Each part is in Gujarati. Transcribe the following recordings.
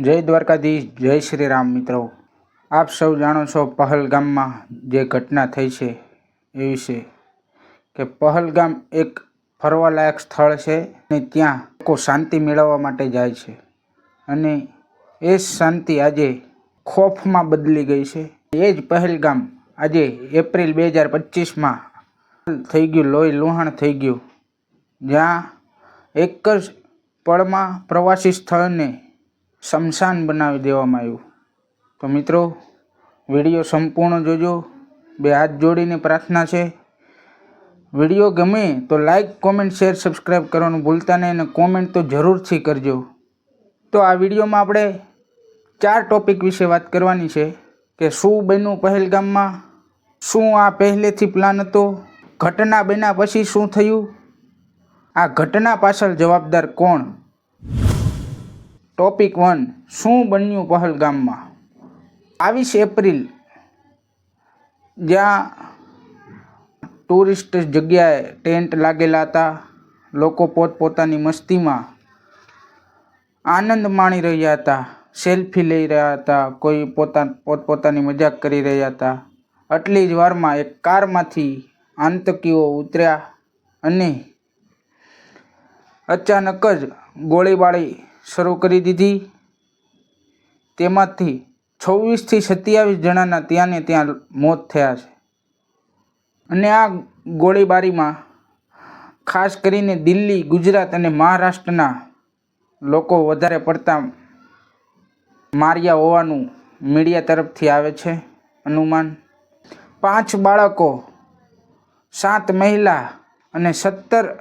જય દ્વારકાધીશ, જય શ્રી રામ મિત્રો. આપ સૌ જાણો છો પહલગામમાં જે ઘટના થઈ છે એ વિશે કે પહલગામ એક ફરવાલાયક સ્થળ છે અને ત્યાં લોકો શાંતિ મેળવવા માટે જાય છે. અને એ શાંતિ આજે ખોફમાં બદલી ગઈ છે. એ જ પહેલગામ આજે એપ્રિલ બે હજાર પચીસમાં થઈ ગયું, લોહી લુહાણ થઈ ગયું. જ્યાં એક જ પળમાં પ્રવાસી સ્થળને શમશાન બનાવી દેવામાં આવ્યું. તો મિત્રો, વીડિયો સંપૂર્ણ જોજો. બે હાથ જોડીને પ્રાર્થના છે. વીડિયો ગમે તો લાઈક કોમેન્ટ શેર સબસ્ક્રાઈબ કરવાનું ભૂલતા નહીં અને કોમેન્ટ તો જરૂરથી કરજો. તો આ વિડીયોમાં આપણે ચાર ટોપિક વિશે વાત કરવાની છે કે શું બન્યું પહેલગામમાં, શું આ પહેલેથી પ્લાન હતો, ઘટના બન્યા પછી શું થયું, આ ઘટના પાછળ જવાબદાર કોણ? ટોપિક વન શું બન્યું પહલગામમાં? બાવીસ એપ્રિલ, જ્યાં ટુરિસ્ટ જગ્યાએ ટેન્ટ લાગેલા હતા. લોકો પોતપોતાની મસ્તીમાં આનંદ માણી રહ્યા હતા. સેલ્ફી લઈ રહ્યા હતા. કોઈ પોતા, પોતપોતાની મજાક કરી રહ્યા હતા. આટલી જ વારમાં એક કારમાંથી આતંકીઓ ઉતર્યા અને અચાનક જ ગોળીબારી શરૂ કરી દીધી. તેમાંથી છવ્વીસથી સત્યાવીસ જણાના ત્યાં ને ત્યાં મોત થયા છે. અને આ ગોળીબારીમાં ખાસ કરીને દિલ્હી, ગુજરાત અને મહારાષ્ટ્રના લોકો વધારે પડતા માર્યા હોવાનું મીડિયા તરફથી આવે છે અનુમાન. પાંચ બાળકો, સાત મહિલા અને સત્તર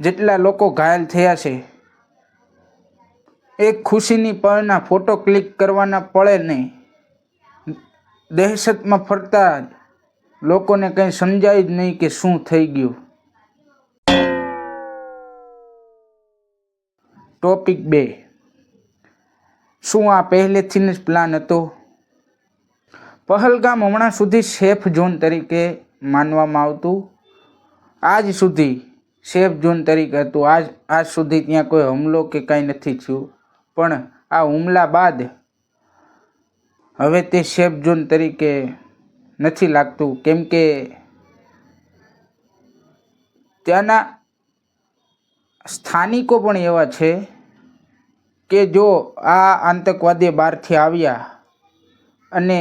જેટલા લોકો ઘાયલ થયા છે. એક ખુશીની પળના ફોટો ક્લિક કરવાના પળેને દહેશતમાં ફરતા લોકોને કંઈ સમજાય જ નહીં કે શું થઈ ગયું. ટોપિક બે. શું આ પહેલેથી જ પ્લાન હતો? પહલગામ હમણાં સુધી સેફ ઝોન તરીકે માનવામાં આવતું. આજ સુધી સેફ ઝોન તરીકે હતું. આજ આજ સુધી ત્યાં કોઈ હુમલો કે કાંઈ નથી થયું. પણ આ હુમલા બાદ હવે તે સેફ ઝોન તરીકે નથી લાગતું. કેમ કે ત્યાંના સ્થાનિકો પણ એવા છે કે જો આ આતંકવાદી બહારથી આવ્યા અને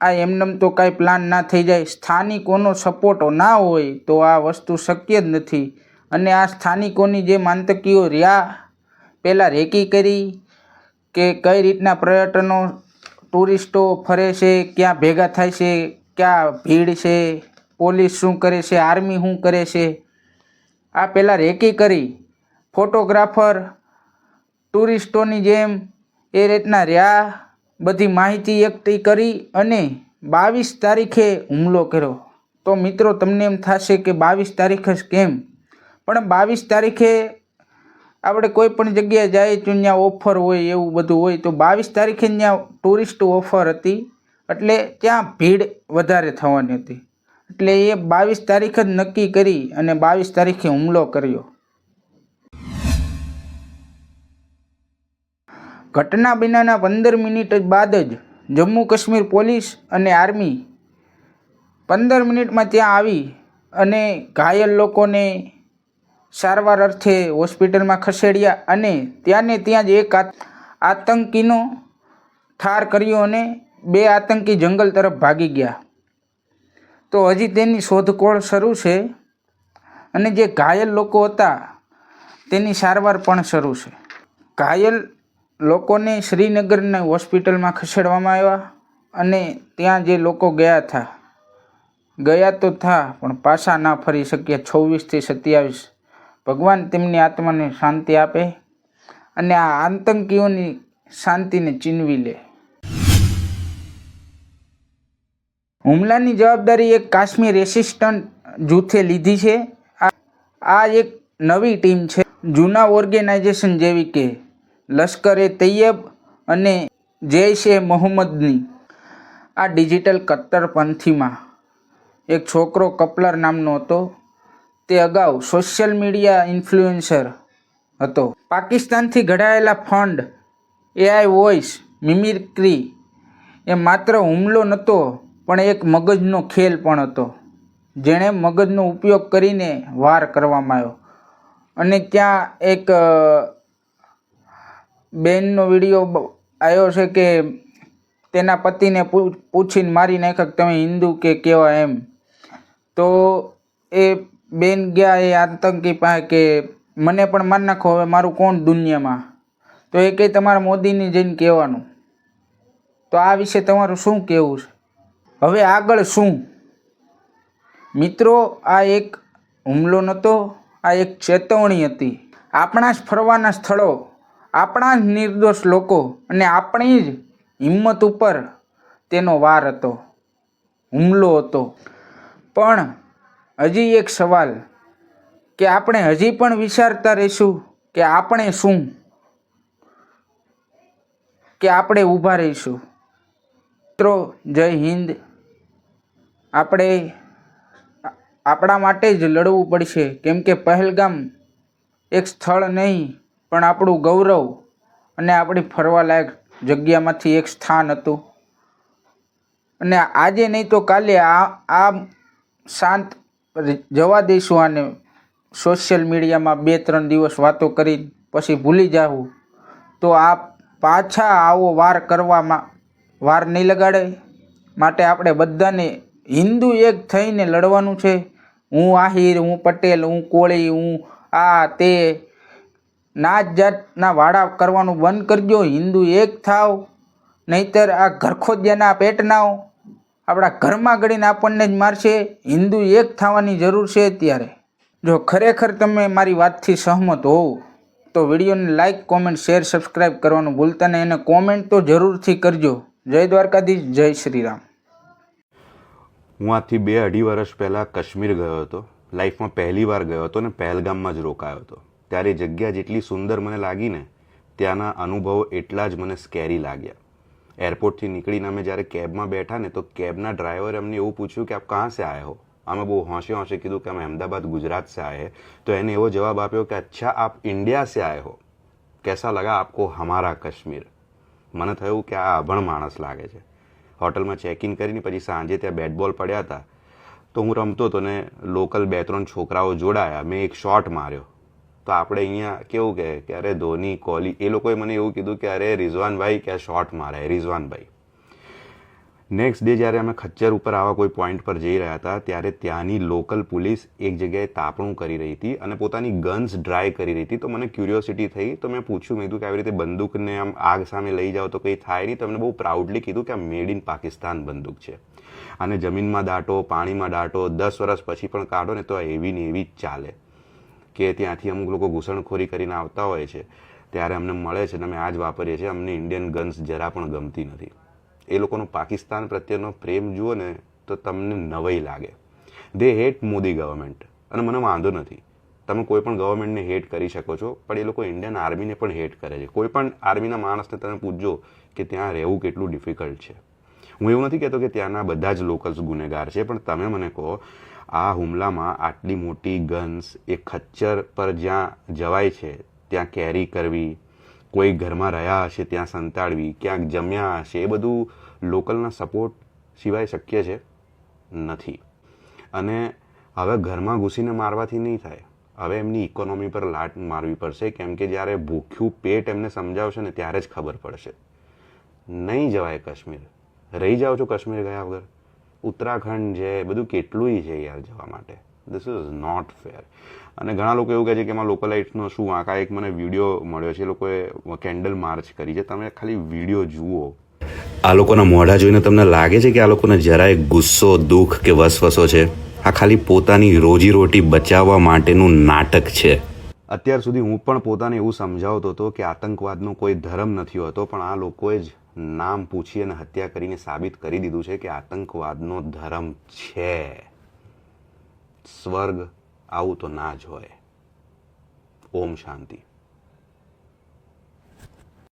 આ એમનેમ તો કાંઈ પ્લાન ના થઈ જાય, સ્થાનિકોનો સપોર્ટ ના હોય તો આ વસ્તુ શક્ય જ નથી. અને આ સ્થાનિકોની જે આતંકીઓ રહ્યા, પહેલાં રેકી કરી કે કઈ રીતના પર્યટનો ટુરિસ્ટો ફરે છે, ક્યાં ભેગા થાય છે, ક્યાં ભીડ છે, પોલીસ શું કરે છે, આર્મી શું કરે છે. આ પહેલાં રેકી કરી ફોટોગ્રાફર ટુરિસ્ટોની જેમ એ રીતના રહ્યા, બધી માહિતી એકઠી કરી અને બાવીસ તારીખે હુમલો કર્યો. તો મિત્રો, તમને એમ થશે કે બાવીસ તારીખ જ કેમ? પણ બાવીસ તારીખે આપણે કોઈ પણ જગ્યાએ જાય તો ત્યાં ઓફર હોય, એવું બધું હોય, તો બાવીસ તારીખે ત્યાં ટુરિસ્ટ ઓફર હતી. એટલે ત્યાં ભીડ વધારે થવાની હતી. એટલે એ બાવીસ તારીખ જ નક્કી કરી અને બાવીસ તારીખે હુમલો કર્યો. ઘટના બન્યાના પંદર મિનિટ બાદ જ જમ્મુ કાશ્મીર પોલીસ અને આર્મી પંદર મિનિટમાં ત્યાં આવી અને ઘાયલ લોકોને સારવાર અર્થે હોસ્પિટલમાં ખસેડ્યા અને ત્યાંને ત્યાં જ એક આત- આતંકીનો ઠાર કર્યો અને બે આતંકી જંગલ તરફ ભાગી ગયા. તો હજી તેની શોધખોળ શરૂ છે અને જે ઘાયલ લોકો હતા તેની સારવાર પણ શરૂ છે. ઘાયલ લોકોને શ્રીનગરને હોસ્પિટલમાં ખસેડવામાં આવ્યા અને ત્યાં જે લોકો ગયા હતા, ગયા તો થા, પણ પાછા ના ફરી શક્યા છવ્વીસથી સત્યાવીસ ભગવાન તેમની આત્માને શાંતિ આપે અને આ આતંકીઓની શાંતિને ચીનવી લે. હુમલાની જવાબદારી એક કાશ્મીર રેસિસ્ટન્ટ જૂથે લીધી છે. આ- એક નવી ટીમ છે. જૂના ઓર્ગેનાઇઝેશન જેવી કે લશ્કર તૈયબ અને જૈશ એ મોહમ્મદની આ ડિજિટલ કટ્ટરપંથીમાં એક છોકરો કપલર નામનો હતો. તે અગાઉ સોશિયલ મીડિયા ઇન્ફ્લુએન્સર હતો. પાકિસ્તાનથી ઘડાયેલા ફંડ, એઆઈ વોઇસ, મિમિક્રી એ માત્ર હુમલો નહોતો, પણ એક મગજનો ખેલ પણ હતો, જેણે મગજનો ઉપયોગ કરીને વાર કરવામાં આવ્યો. અને ત્યાં એક બેનનો વીડિયો આવ્યો છે કે તેના પતિને પૂછીને મારી નાખ્યા તમે હિન્દુ કે કેવા એમ. તો એ બેન ગયા એ આતંકી પાસે કે મને પણ મારી નાખો, હવે મારું કોણ દુનિયામાં? તો એ કંઈ તમારા મોદીને જઈને કહેવાનું. તો આ વિશે તમારું શું કહેવું છે? હવે આગળ શું? મિત્રો, આ એક હુમલો નહોતો, આ એક ચેતવણી હતી. આપણા જ ફરવાના સ્થળો, આપણા જ નિર્દોષ લોકો અને આપણી જ હિંમત ઉપર તેનો વાર હતો, હુમલો હતો. પણ હજી એક સવાલ. કે આપણે હજી પણ વિચારતા રહીશું કે આપણે શું? કે આપણે ઊભા રહીશું? મિત્રો, જય હિન્દ. આપણે આપણા માટે જ લડવું પડશે. કેમ કે પહેલગામ એક સ્થળ નહીં, પણ આપણું ગૌરવ અને આપણી ફરવાલાયક જગ્યામાંથી એક સ્થાન હતું. અને આજે નહીં તો કાલે આ આ શાંત જવા દઈશું આને. સોશિયલ મીડિયામાં બે, ત્રણ દિવસ વાતો કરી, પછી ભૂલી જાઉં તો આ પાછા આવો વાર કરવામાં. વાર નહીં લગાડે. માટે આપણે બધાને હિન્દુ એક થઈને લડવાનું છે. હું આહિર, હું પટેલ, હું કોળી, હું આ, તે. નાત જાતના વાડા કરવાનું બંધ કરજો. હિન્દુ એક થાવ. નહીતર આ ઘરખોદિયાના પેટનાઓ આપણા ઘરમાં ગળીને આપણને જ મારશે, હિન્દુ એક થવાની જરૂર છે ત્યારે જો ખરેખર તમે મારી વાતથી સહમત હોવ, તો વિડીયોને લાઇક કોમેન્ટ શેર સબસ્ક્રાઈબ કરવાનું ભૂલતા નહીં અને કોમેન્ટ તો જરૂરથી કરજો. જય દ્વારકાધીશ, જય શ્રી રામ હું આજથી બે અઢી વર્ષ પહેલાં કાશ્મીર ગયો હતો. લાઈફમાં પહેલી વાર ગયો હતો ને પહેલગામમાં જ રોકાયો હતો. ત્યારે જગ્યા જેટલી સુંદર મને લાગી ને, ત્યાંના અનુભવો એટલા જ મને સ્કેરી લાગ્યા. એરપોર્ટથી નીકળીને અમે જ્યારે કેબમાં બેઠા ને તો કેબના ડ્રાઈવરે અમને એવું પૂછ્યું કે આપ કાં સે આયા હો? અમે બહુ હોંશે હોંશે કીધું કે અમે અમદાવાદ, ગુજરાત સે આયે તો એને એવો જવાબ આપ્યો કે અચ્છા, આપ ઇન્ડિયા સે આયે હો. કેસા લગા આપકો હમારા કશ્મીર? મને થયું કે આ અભણ માણસ લાગે છે. હોટલમાં ચેક ઇન કરીને પછી સાંજે ત્યાં બેટ બોલ પડ્યા હતા. તો હું રમતો હતો ને લોકલ બે ત્રણ છોકરાઓ જોડાયા. મેં એક શોટ માર્યો. તો આપણે અહીંયા કેવું કહે કે અરે ધોની, કોહલી, એ લોકોએ મને એવું કીધું કે અરે રિઝવાનભાઈ કે શોટ મારે, રિઝવાનભાઈ. નેક્સ્ટ ડે જ્યારે અમે ખચ્ચર ઉપર આવા કોઈ પોઈન્ટ પર જઈ રહ્યા હતા, ત્યારે ત્યાંની લોકલ પોલીસ એક જગ્યાએ તાપણું કરી રહી હતી અને પોતાની ગન્સ ડ્રાય કરી રહી હતી. તો મને ક્યુરિયોસિટી થઈ, તો મેં પૂછ્યું, મેં કીધું કે આવી રીતે બંદૂકને આમ આગ સામે લઈ જાઓ તો કંઈ થાય નહીં. તમને બહુ પ્રાઉડલી કીધું કે આ મેડ ઇન પાકિસ્તાન બંદૂક છે. અને જમીનમાં દાટો, પાણીમાં દાટો, દસ વર્ષ પછી પણ કાઢો ને તો એવી ને એવી જ ચાલે. કે ત્યાંથી અમુક લોકો ઘૂસણખોરી કરીને આવતા હોય છે, ત્યારે અમને મળે છે અને અમે આ જ વાપરીએ છીએ. અમને ઇન્ડિયન ગન્સ જરા પણ ગમતી નથી. એ લોકોનો પાકિસ્તાન પ્રત્યેનો પ્રેમ જુઓ ને, તો તમને નવાઈ લાગે. દે હેટ મોદી ગવર્મેન્ટ અને મને વાંધો નથી. તમે કોઈ પણ ગવર્મેન્ટને હેટ કરી શકો છો, પણ એ લોકો ઇન્ડિયન આર્મીને પણ હેટ કરે છે. કોઈ પણ આર્મીના માણસને તમે પૂછજો કે ત્યાં રહેવું કેટલું ડિફિકલ્ટ છે. હું એવું નથી કહેતો કે ત્યાંના બધા જ લોકલ્સ ગુનેગાર છે, પણ તમે મને કહો, આ હુમલામાં આટલી મોટી ગન્સ એ ખચ્ચર પર જ્યાં જવાય છે, ત્યાં કેરી કરવી, કોઈ ઘરમાં રહ્યા હશે ત્યાં સંતાડવી, ક્યાંક જમ્યા હશે, એ બધું લોકલના સપોર્ટ સિવાય શક્ય છે નથી. અને હવે ઘરમાં ઘૂસીને મારવાથી નહીં થાય. હવે એમની ઇકોનોમી પર લાટ મારવી પડશે, કેમ કે જ્યારે ભૂખ્યું પેટ એમને સમજાવશે ને ત્યારે જ ખબર પડશે. નહીં જવાય કાશ્મીર. રહી જાઓ છો કાશ્મીર ગયા વગર. ઉત્તરાખંડ છે બધું કેટલુંય છે યાર જવા માટે. ધીસ ઇઝ નોટ ફેર અને ઘણા લોકો એવું કહે છે કે એમાં લોકલાઇટ્સનો શું આંકા એક મને વીડિયો મળ્યો છે. એ લોકોએ કેન્ડલ માર્ચ કરી છે. તમે ખાલી વીડિયો જુઓ. આ લોકોના મોઢા જોઈને તમને લાગે છે કે આ લોકોને જરાય ગુસ્સો, દુઃખ કે વસવસો છે? આ ખાલી પોતાની રોજીરોટી બચાવવા માટેનું નાટક છે. અત્યાર સુધી હું પણ પોતાને એવું સમજાવતો હતો કે આતંકવાદનો કોઈ ધર્મ નથી હોતો, પણ આ લોકોએ જ નામ પૂછી અને હત્યા કરીને સાબિત કરી દીધું છે કે આતંકવાદનો ધર્મ છે. સ્વર્ગ આવું તો ના જ હોય. ઓમ શાંતિ.